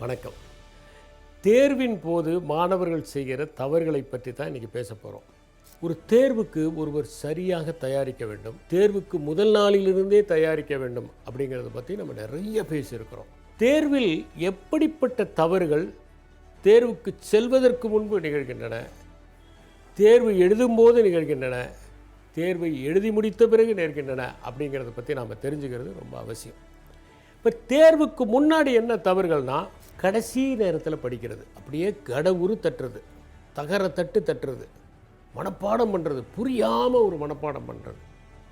வணக்கம். தேர்வின் போது மாணவர்கள் செய்கிற தவறுகளை பற்றி தான் இன்றைக்கி பேச போகிறோம் ஒரு தேர்வுக்கு ஒருவர் சரியாக தயாரிக்க வேண்டும் தேர்வுக்கு முதல் நாளிலிருந்தே தயாரிக்க வேண்டும் அப்படிங்கிறத பற்றி நம்ம நிறைய பேசியிருக்கிறோம். தேர்வில் எப்படிப்பட்ட தவறுகள் தேர்வுக்கு செல்வதற்கு முன்பு நிகழ்கின்றன தேர்வு எழுதும்போது நிகழ்கின்றன தேர்வை எழுதி முடித்த பிறகு நேர்கின்றன அப்படிங்கிறத பற்றி நாம் தெரிஞ்சுக்கிறது ரொம்ப அவசியம். இப்போ தேர்வுக்கு முன்னாடி என்ன தவறுகள்னா கடைசி நேரத்தில் படிக்கிறது. அப்படியே கடவுரு தட்டுறது. தகர தட்டு தட்டுறது. மனப்பாடம் பண்ணுறது புரியாமல் ஒரு மனப்பாடம் பண்ணுறது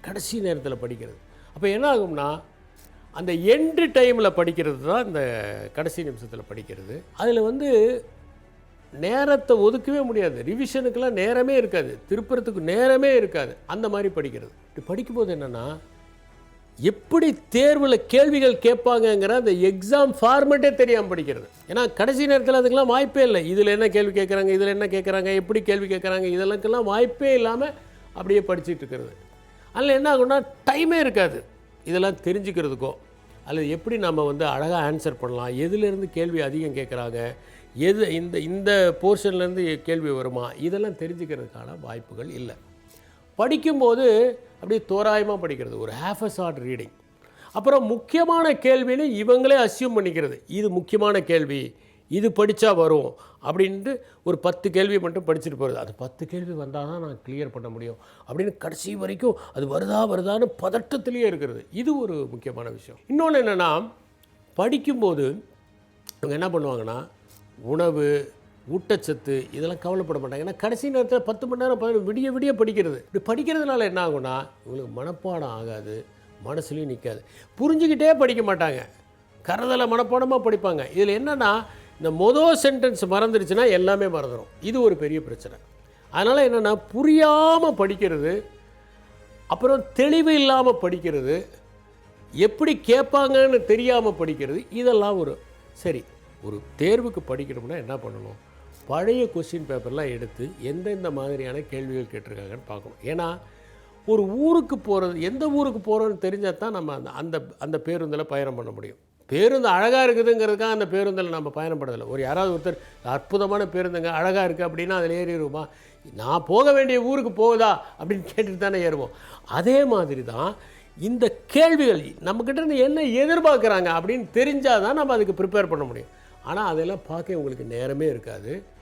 கடைசி நேரத்தில் படிக்கிறது. அப்போ என்ன ஆகும்னா அந்த எண்டு டைமில் படிக்கிறது தான் இந்த கடைசி நிமிஷத்தில் படிக்கிறது. அதில் வந்து நேரத்தை ஒதுக்கவே முடியாது. ரிவிஷனுக்கெல்லாம் நேரமே இருக்காது. திருப்புறத்துக்கு நேரமே இருக்காது. அந்த மாதிரி படிக்கிறது. இப்படி படிக்கும்போது என்னென்னா எப்படி தேர்வில் கேள்விகள் கேட்பாங்கங்கிற அந்த எக்ஸாம் ஃபார்மெட்டே தெரியாமல் படிக்கிறது. ஏன்னா கடைசி நேரத்தில் அதுக்கெல்லாம் வாய்ப்பே இல்லை. இதில் என்ன கேள்வி கேட்குறாங்க இதில் என்ன கேட்குறாங்க எப்படி கேள்வி கேட்குறாங்க இதெல்லாம்க்கெல்லாம் வாய்ப்பே இல்லாமல் அப்படியே படிச்சுட்டு இருக்கிறது. அதில் என்ன ஆகும்னா டைமே இருக்காது. இதெல்லாம் தெரிஞ்சுக்கிறதுக்கோ அல்லது எப்படி நம்ம வந்து அழகாக ஆன்சர் பண்ணலாம் எதுலேருந்து கேள்வி அதிகம் கேட்குறாங்க எது இந்த இந்த போர்ஷன்லேருந்து கேள்வி வருமா இதெல்லாம் தெரிஞ்சுக்கிறதுக்கான வாய்ப்புகள் இல்லை. படிக்கும்போது அப்படியே தோராயமாக படிக்கிறது. ஒரு ஹாஃப் அ ஷார்ட் ரீடிங் அப்புறம் முக்கியமான கேள்வின்னு இவங்களே அசியூம் பண்ணிக்கிறது. இது முக்கியமான கேள்வி. இது படித்தா வரும். அப்படின்ட்டு ஒரு பத்து கேள்வி மட்டும் படிச்சுட்டு போகிறது அது பத்து கேள்வி வந்தால் தான் நான் கிளியர் பண்ண முடியும். அப்படின்னு கடைசி வரைக்கும் அது வருதா வருதான்னு பதட்டத்திலேயே இருக்கிறது. இது ஒரு முக்கியமான விஷயம். இன்னொன்று என்னென்னா படிக்கும்போது இவங்க என்ன பண்ணுவாங்கன்னா உணவு ஊட்டச்சத்து இதெல்லாம் கவலைப்பட மாட்டாங்க. ஏன்னா கடைசி நேரத்தில் பத்து மணி நேரம் பதினொன்று விடிய விடிய படிக்கிறது. இப்படி படிக்கிறதுனால என்ன ஆகும்னா இவங்களுக்கு மனப்பாடம் ஆகாது மனசுலையும் நிற்காது புரிஞ்சுக்கிட்டே படிக்க மாட்டாங்க. கரதலை மனப்பாடமாக படிப்பாங்க. இதில் என்னென்னா இந்த மொதல் சென்டென்ஸ் மறந்துடுச்சுன்னா எல்லாமே மறந்துடும் இது ஒரு பெரிய பிரச்சனை. அதனால் என்னென்னா புரியாமல் படிக்கிறது அப்புறம் தெளிவு இல்லாமல் படிக்கிறது எப்படி கேட்பாங்கன்னு தெரியாமல் படிக்கிறது இதெல்லாம் ஒரு சரி ஒரு தேர்வுக்கு படிக்கணும்னா என்ன பண்ணணும்? பழைய கொஸ்டின் பேப்பர்லாம் எடுத்து எந்தெந்த மாதிரியான கேள்விகள் கேட்டிருக்காங்கன்னு பார்க்கணும். ஏன்னா ஒரு ஊருக்கு போகிறது எந்த ஊருக்கு போகிறோன்னு தெரிஞ்சால் தான் நம்ம அந்த அந்த அந்த பேருந்தில் பயணம் பண்ண முடியும். பேருந்து அழகாக இருக்குதுங்கிறதுக்காக அந்த பேருந்தில் நம்ம பயணப்படலை ஒரு யாராவது ஒருத்தர் அற்புதமான பேருந்துங்க அழகாக இருக்குது அப்படின்னா அதில் ஏறிடுவோமா நான் போக வேண்டிய ஊருக்கு போகுதா? அப்படின்னு கேட்டுட்டு தானே ஏறுவோம். அதே மாதிரி தான் இந்த கேள்விகள் நம்மக்கிட்ட இருந்து என்ன எதிர்பார்க்குறாங்க அப்படின்னு தெரிஞ்சால் தான் நம்ம அதுக்கு ப்ரிப்பேர் பண்ண முடியும். ஆனால் அதெல்லாம் பார்க்க உங்களுக்கு நேரமே இருக்காது.